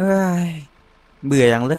เฮ้ยเบื่ออย่างเลย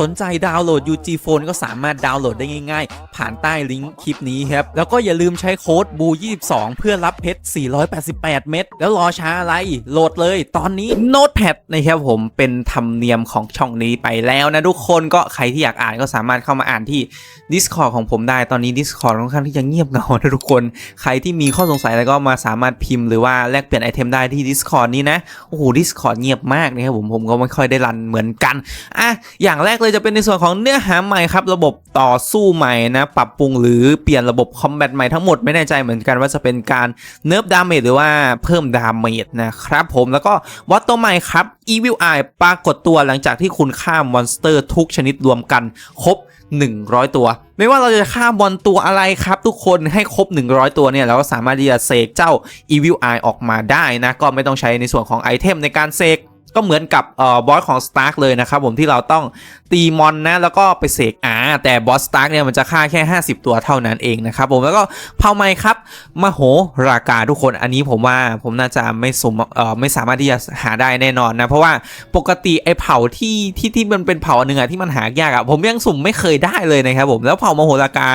สนใจดาวน์โหลด UG Phone ก็สามารถดาวน์โหลดได้ง่ายๆ ผ่านใต้ลิงก์คลิปนี้ครับ แล้วก็อย่าลืมใช้โค้ด BU22 เพื่อรับเพชร 488 เม็ดแล้วรอช้าอะไรโหลดเลย ตอนนี้ Notepad นะครับผมเป็นธรรมเนียมของช่องนี้ไปแล้วนะทุกคนก็ใครที่อยากอ่านก็สามารถเข้ามาอ่านที่ Discord ของผมได้ตอนนี้ Discord ค่อนข้างที่จะเงียบเหงานะทุกคน ใครที่มีข้อสงสัยอะไรก็มาสามารถพิมพ์หรือว่าแลกเปลี่ยนไอเทมได้ที่ Discord นี้นะโอ้โห Discord เงียบมากนะครับผมผมก็ไม่ค่อยได้รันเหมือนกันอะอย่างแรกเลยจะเป็นในส่วนของเนื้อหาใหม่ครับระบบต่อสู้ใหม่นะปรับปรุงหรือเปลี่ยนระบบคอมแบทใหม่ทั้งหมดไม่แน่ใจเหมือนกันว่าจะเป็นการเนิร์ฟดาเมจหรือว่าเพิ่มดาเมจนะครับผมแล้วก็วัตตัวใหม่ครับ Evil Eye ปรากฏตัวหลังจากที่คุณฆ่ามอนสเตอร์ทุกชนิดรวมกันครบ 100 ตัวไม่ว่าเราจะฆ่าบอลตัวอะไรครับ ทุกคนให้ครบ 100 ตัวเนี่ยเราก็สามารถที่จะเสกเจ้า Evil Eye ออกมาได้นะ ก็ไม่ต้องใช้ในส่วนของไอเทมในการเสก ก็เหมือนกับเอ่อบอสของ Stark เลยนะครับผมที่เราต้องตีมอนนะแล้วก็ไปเสกอาแต่บอส Stark เนี่ยมันจะฆ่าแค่ 50 ตัวเท่านั้นเองนะครับผมแล้วก็เผ่าใหม่ครับมโหราคาทุกคนอันนี้ผมว่าผมน่าจะไม่สมเอ่อไม่สามารถที่จะหาได้แน่นอนนะเพราะว่าปกติไอ้เผ่าที่ที่ที่มันเป็นเผ่าอันหนึ่งอะที่มันหายากอะผมยังสุ่มไม่เคยได้เลยนะครับผมแล้วเผ่ามโหราคา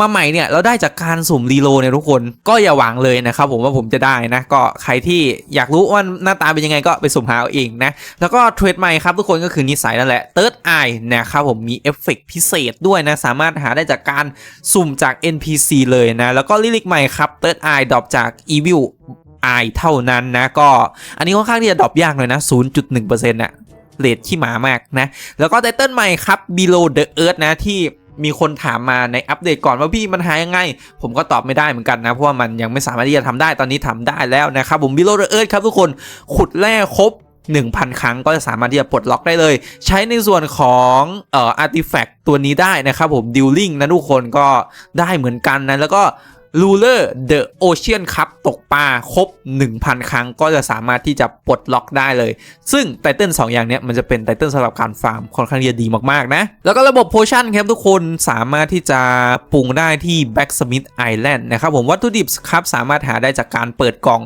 มาใหม่เนี่ยเราได้จากการสุ่มรีโลเนี่ยทุกคนก็อย่าหวังเลยนะครับผมว่าผมจะได้นะก็ใครที่อยากรู้ว่าหน้าตาเป็นยังไงก็ไปสุ่มหาเอาเองนะแล้วก็เทรดใหม่ครับทุกคนก็คือนิสัยนั่นแหละ Third Eye นะครับผมมีเอฟเฟกต์พิเศษด้วยนะสามารถหาได้จากการสุ่มจาก NPC เลยนะแล้วก็ลิลิกใหม่ครับ Third Eye ดรอปจาก Evil Eye เท่านั้นนะก็อันนี้ค่อนข้างที่จะดรอปยากเลยนะ 0.1%น่ะเรทขี้หมามากนะ แล้วก็ไตเติ้ลใหม่ครับ Below the Earth นะที่ มีคนถามมาในอัปเดตก่อนว่าพี่มันหายังไง ผมก็ตอบไม่ได้เหมือนกันนะ เพราะว่ามันยังไม่สามารถที่จะทำได้ตอนนี้ทำได้แล้วนะครับผมบิโลเอิร์ดครับทุกคนขุดแร่ครบ1,000 ครั้งก็จะสามารถที่จะปลดล็อกได้เลย ใช้ในส่วนของเอ่ออาร์ติแฟกต์ตัวนี้ได้นะครับผมดิวลิงนะทุกคนก็ได้เหมือนกันนะแล้วก็ ลูเลอร์เดอะโอเชียนครับตกปลาครบ 1,000 ครั้งก็จะสามารถที่จะปลดล็อกได้เลย ซึ่งไตเติ้ล2อย่างเนี้ยมันจะเป็นไตเติ้ลสำหรับการฟาร์มค่อนข้างจะดีมากๆนะ แล้วก็ระบบโพชั่นครับทุกคนสามารถที่จะปรุงได้ที่ Blacksmith Island นะครับผมวัตถุดิบครับสามารถหาได้จากการเปิดกล่อง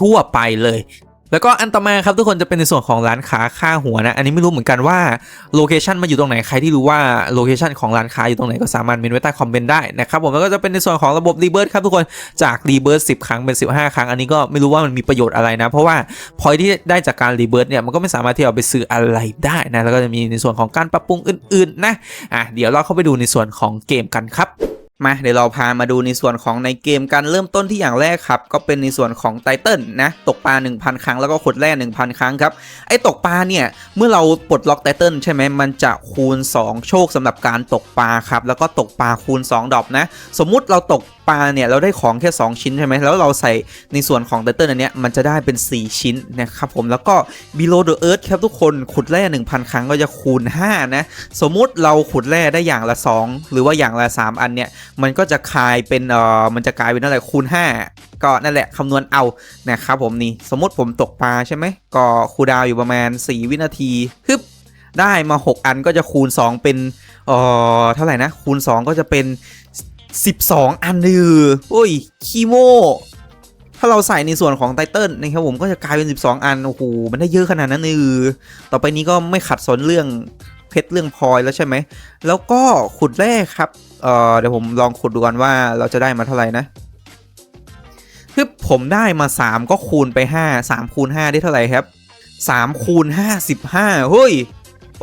ทั่วไปเลย แล้วก็อันต่อมาครับทุกคนจะเป็นในส่วนของร้านค้าค่าหัวนะ อันนี้ไม่รู้เหมือนกันว่าโลเคชันมาอยู่ตรงไหนใครที่รู้ว่าโลเคชันของร้านค้าอยู่ตรงไหนก็สามารถเมนไว้ใต้คอมเมนต์ได้นะครับผมแล้วก็จะเป็นในส่วนของระบบรีเบิร์ครับทุกคนจากรีเบิร์10ครั้งเป็น 15 ครั้ง อันนี้ก็ไม่รู้ว่ามันมีประโยชน์อะไรนะ เพราะว่าพอยที่ได้จากการรีเบิร์เนี่ยมันก็ไม่สามารถที่เอาไปซื้ออะไรได้นะแล้วก็จะมีในส่วนของการปรับปรุงอื่นๆนะอะเดี๋ยวเราเข้าไปดูในส่วนของเกมกันครับ มาเดี๋ยวเราพามาดูในส่วนของในเกมกันเริ่มต้นที่อย่างแรกครับ ก็เป็นในส่วนของไตเติลนะ ตกปลา 1,000 ครั้งแล้วก็ขดแร่1,000 ครั้งครับ ไอ้ตกปลาเนี่ย เมื่อเราปลดล็อกไตเติลใช่ไหมมันจะคูณ 2 โชคสำหรับการตกปลาครับ แล้วก็ตกปลาคูณ 2 ดอกนะ สมมุติเราตกปลาเนี่ยเราได้ของแค่ 2 ชิ้นใช่ไหมแล้วเราใส่ในส่วนของไตเติลอันเนี้ยมันจะได้เป็น 4 ชิ้นนะครับผมแล้วก็ below the earth ครับทุกคนขุดแร่1,000 ครั้งก็จะคูณ5นะสมมุติเราขุดแร่ได้อย่างละ 2 หรือว่าอย่างละ 3 อันเนี่ยมันก็จะคายเป็นเอ่อมันจะกลายเป็นอะไรคูณ 5 ก็นั่นแหละคำนวณเอานะครับผมนี่สมมติผมตกปลาใช่ไหมก็คูดาวอยู่ประมาณ 4 วินาทีฮึบได้มา 6 อันก็จะคูณ 2 เป็นเอ่อเท่าไหร่นะ คูณ 2 ก็จะเป็น 12 อันนือโอ้ยคีโมถ้าเราใส่ในส่วนของไตเติลนะครับผมก็จะกลายเป็น 12 อัน โอ้โห มันได้เยอะขนาดนั้นนือต่อไปนี้ก็ไม่ขัดสนเรื่อง เพชรเรื่องพลอยแล้วใช่ไหม แล้วก็ขุดแร่ครับเเดี๋ยวผมลองขุดดูกันว่าเราจะได้มาเท่าไหร่นะคือผมได้มา 3 ก็คูณไป 5 3คูณ5ได้เท่าไหร่ครับ3คูณ55เฮ้ย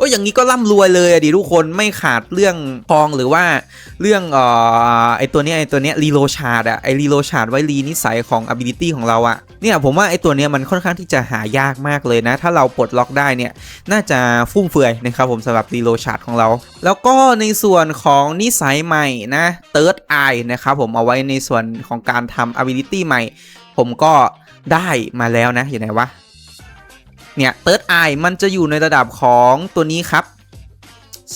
อ้ยอย่างนี้ก็ร่ำรวยเลยอะดิทุกคนไม่ขาดเรื่องทองหรือว่าเรื่องเอ่อไอตัวเนี้ยไอตัวเนี้ยรีโลชาร์ดอะไอรีโลชาร์ดไว้รีนิสัยของ ability ของเราอะเนี่ยผมว่าไอตัวเนี้ยมันค่อนข้างที่จะหายากมากเลยนะ ถ้าเราปลดล็อกได้เนี่ยน่าจะฟุ่มเฟือยนะครับผมสำหรับรีโลชาร์ดของเรา แล้วก็ในส่วนของนิสัยใหม่นะ third eye นะครับผมเอาไว้ในส่วนของการทำ ability ใหม่ ผมก็ได้มาแล้วนะอยู่ไหนวะ เนี่ย Third Eye มันจะอยู่ในระดับของตัวนี้ครับ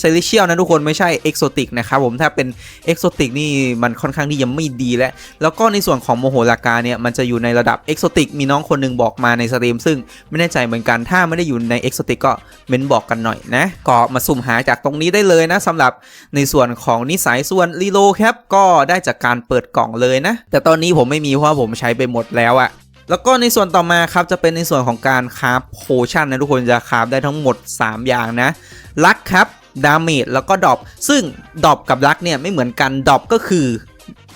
Celestial นะทุกคนไม่ใช่ Exotic นะครับผมถ้าเป็น Exotic นี่มันค่อนข้างที่ยังไม่ดีแล้ว แล้วก็ในส่วนของโมโหลากาเนี่ยมันจะอยู่ในระดับ Exotic มีน้องคนหนึงบอกมาในสตรีมซึ่งไม่แน่ใจเหมือนกันถ้าไม่ได้อยู่ใน Exotic ก็เม้นบอกกันหน่อยนะ ก็มาสุ่มหาจากตรงนี้ได้เลยนะสำหรับในส่วนของนิสัยส่วนรีโลครับก็ได้จากการเปิดกล่องเลยนะ แต่ตอนนี้ผมไม่มีเพราะผมใช้ไปหมดแล้วอะ แล้วก็ในส่วนต่อมาครับจะเป็นในส่วนของการคราฟโพชั่นนะทุกคนจะคราฟได้ทั้งหมด 3 อย่างนะลักครับดาเมจแล้วก็ดรอปซึ่งดรอปกับลักเนี่ยไม่เหมือนกันดรอปก็คือ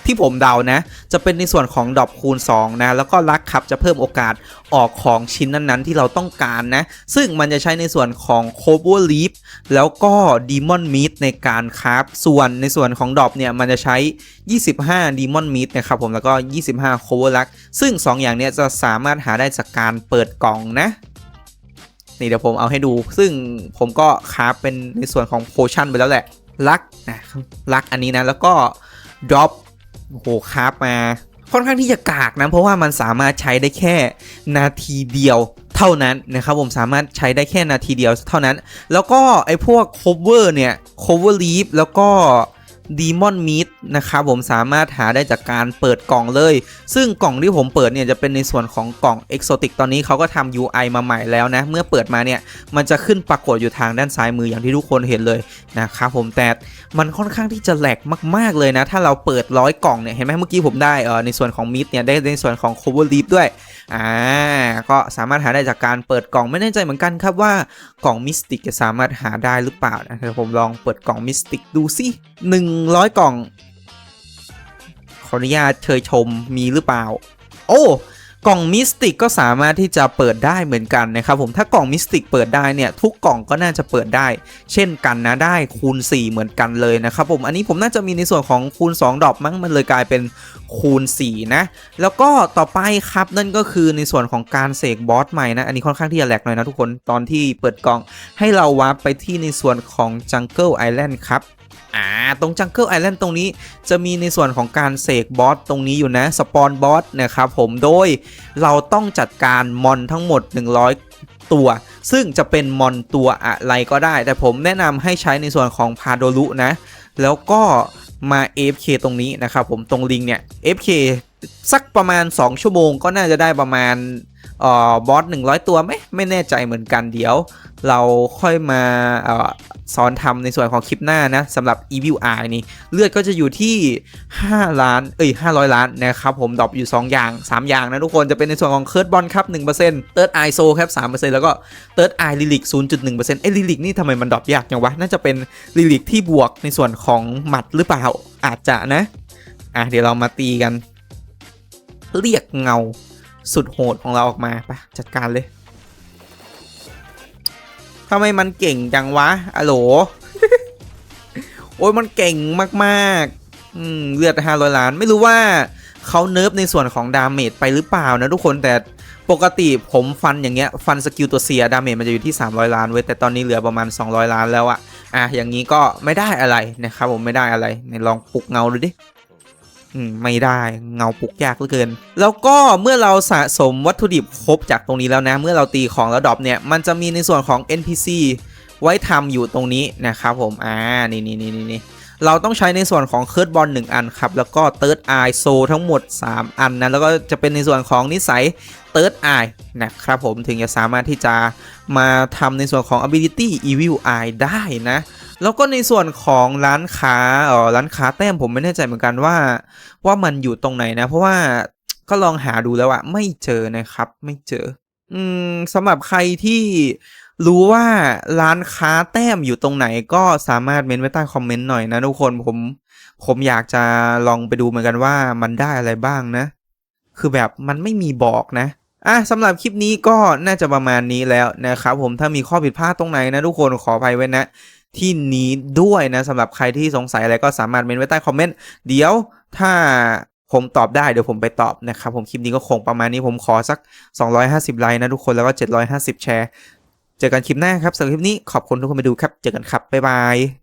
ที่ผมเดานะ จะเป็นในส่วนของดรอปคูณ 2 นะ แล้วก็ลักครับจะเพิ่มโอกาสออกของชิ้นนั้นๆ ที่เราต้องการนะ ซึ่งมันจะใช้ในส่วนของ Cover Leaf แล้วก็ Demon Meat ในการคราฟส่วนในส่วนของดรอปเนี่ย มันจะใช้ 25 Demon Meat นะครับผมแล้วก็ 25 Cover Luck ซึ่ง 2 อย่างเนี้ยจะสามารถหาได้จากการเปิดกล่องนะนี่เดี๋ยวผมเอาให้ดู ซึ่งผมก็คราฟเป็นในส่วนของโพชั่นไปแล้วแหละลักนะลักอันนี้นะแล้วก็ดรอป โอ้โหคราฟมา ค่อนข้างที่จะกากนะ เพราะว่ามันสามารถใช้ได้แค่นาทีเดียวเท่านั้นนะครับผมสามารถใช้ได้แค่นาทีเดียวเท่านั้น แล้วก็ไอ้พวก cover เนี่ย cover leaf แล้วก็ Demon Meat นะครับผมสามารถหาได้จากการเปิดกล่องเลย ซึ่งกล่องที่ผมเปิดเนี่ยจะเป็นในส่วนของกล่อง Exotic ตอนนี้เขาก็ทำ UI มาใหม่แล้วนะ เมื่อเปิดมาเนี่ย มันจะขึ้นปรากฏอยู่ทางด้านซ้ายมืออย่างที่ทุกคนเห็นเลยนะครับผมแต่มันค่อนข้างที่จะแหลกมาก ๆเลยนะ ถ้าเราเปิดร้อยกล่องเนี่ยเห็นไหมเมื่อกี้ผมได้เออในส่วนของ Meat เนี่ยได้ในส่วนของ Cover Leaf ด้วยอ่าก็สามารถหาได้จากการเปิดกล่องไม่แน่ใจเหมือนกันครับว่ากล่องมิสติกจะสามารถหาได้หรือเปล่านะเดี๋ยวผมลองเปิดกล่องมิสติกดูสิ100กล่อง ขออนุญาตเชยชมมีหรือเปล่า โอ้กล่องมิสติกก็สามารถที่จะเปิดได้เหมือนกันนะครับผมถ้ากล่องมิสติกเปิดได้เนี่ยทุกกล่องก็น่าจะเปิดได้ เช่นกันนะได้คูณ 4 เหมือนกันเลยนะครับผมอันนี้ผมน่าจะมีในส่วนของคูณ 2 ดอกมั้งมันเลยกลายเป็นคูณ 4 นะ แล้วก็ต่อไปครับนั่นก็คือในส่วนของการเสกบอสใหม่นะ อันนี้ค่อนข้างที่จะแหลกหน่อยนะทุกคนตอนที่เปิดกล่องให้เราวาร์ปไปที่ในส่วนของ Jungle Island ครับ อ่าตรง Jungle Island ตรงนี้จะมีในส่วนของการเสกบอสตรงนี้อยู่นะ สปอนบอสนะครับผมโดยเราต้องจัดการมอนทั้งหมด 100 ตัว ซึ่งจะเป็นมอนตัวอะไรก็ได้ แต่ผมแนะนำให้ใช้ในส่วนของพาโดลุนะ แล้วก็มา AFK ตรงนี้นะครับผมตรงลิงเนี่ย AFK สักประมาณ 2 ชั่วโมงก็น่าจะได้ประมาณออบอส100 ตัวไหมไม่แน่ใจเหมือนกันเดี๋ยว เราค่อยมาออ สอนทำในส่วนของคลิปหน้านะสำหรับ Evil Eye นี่เลือดก็จะอยู่ที่ 5 ล้าน เอ้ย 500 ล้านนะครับผมดรอปอยู่ 2 อย่าง 3 อย่างนะทุกคนจะเป็นในส่วนของเคิร์ดบอลครับ1% Third Eye Soul ครับ3%แล้วก็ Third Eye Lyric 0.1%เอ้ย Lyric นี่ทำไมมันดรอปยากจังวะ น่าจะเป็น Lyric ที่บวกในส่วนของหมัดหรือเปล่าอาจจะนะอะเดี๋ยวเรามาตีกัน เรียกเงาสุดโหดของเราออกมาไปจัดการเลย ทำไมมันเก่งจังวะอะโหล โอ้ยมันเก่งมากๆอืมเลือดห้าร้อยล้าน ไม่รู้ว่าเขาเนิร์ฟในส่วนของดาเมจไปหรือเปล่านะทุกคนแต่ปกติผมฟันอย่างเงี้ยฟันสกิลตัวเสียดาเมจมันจะอยู่ที่ 300 ล้านเว้ยแต่ตอนนี้เหลือประมาณ 200 ล้านแล้วอะอะอย่างนี้ก็ไม่ได้อะไรนะครับผมไม่ได้อะไรลองปลุกเงาดูดิ ไม่ได้เงาปลุกยากเหลือเกิน แล้วก็เมื่อเราสะสมวัตถุดิบครบจากตรงนี้แล้วนะ เมื่อเราตีของแล้วดรอปเนี่ย มันจะมีในส่วนของ NPC ไว้ทำอยู่ตรงนี้นะครับผม อ่านี่นี่นี่นี่นี่เราต้องใช้ในส่วนของเคิร์ดบอล1อันครับ แล้วก็เติร์ดไอโซทั้งหมด 3 อันนะ แล้วก็จะเป็นในส่วนของนิสัยเติร์ดไอนะครับผม ถึงจะสามารถที่จะมาทำในส่วนของ ability evil eye ได้นะ แล้วก็ในส่วนของร้านค้าเออร้านค้าแต้มผมไม่แน่ใจเหมือนกันว่า ว่ามันอยู่ตรงไหนนะ เพราะว่าก็ลองหาดูแล้วอะไม่เจอนะครับ ไม่เจอ อืมสำหรับใครที่รู้ว่าร้านค้าแต้มอยู่ตรงไหนก็สามารถเมนไว้ใต้คอมเมนต์หน่อยนะทุกคนผม ผมอยากจะลองไปดูเหมือนกันว่ามันได้อะไรบ้างนะ คือแบบมันไม่มีบอกนะอะสำหรับคลิปนี้ก็น่าจะประมาณนี้แล้วนะครับผมถ้ามีข้อผิดพลาดตรงไหนนะทุกคนขออภัยไว้นะ ที่นี้ด้วยนะสำหรับใครที่สงสัยอะไรก็สามารถเมนไว้ใต้คอมเมนต์เดี๋ยวถ้าผมตอบได้เดี๋ยวผมไปตอบนะครับผมคลิปนี้ก็คงประมาณนี้ผมขอสัก 250 ไลค์นะทุกคนแล้วก็ 750 แชร์ เจอกันคลิปหน้าครับสำหรับคลิปนี้ขอบคุณทุกคนไปดูครับ เจอกันครับ บ๊ายบาย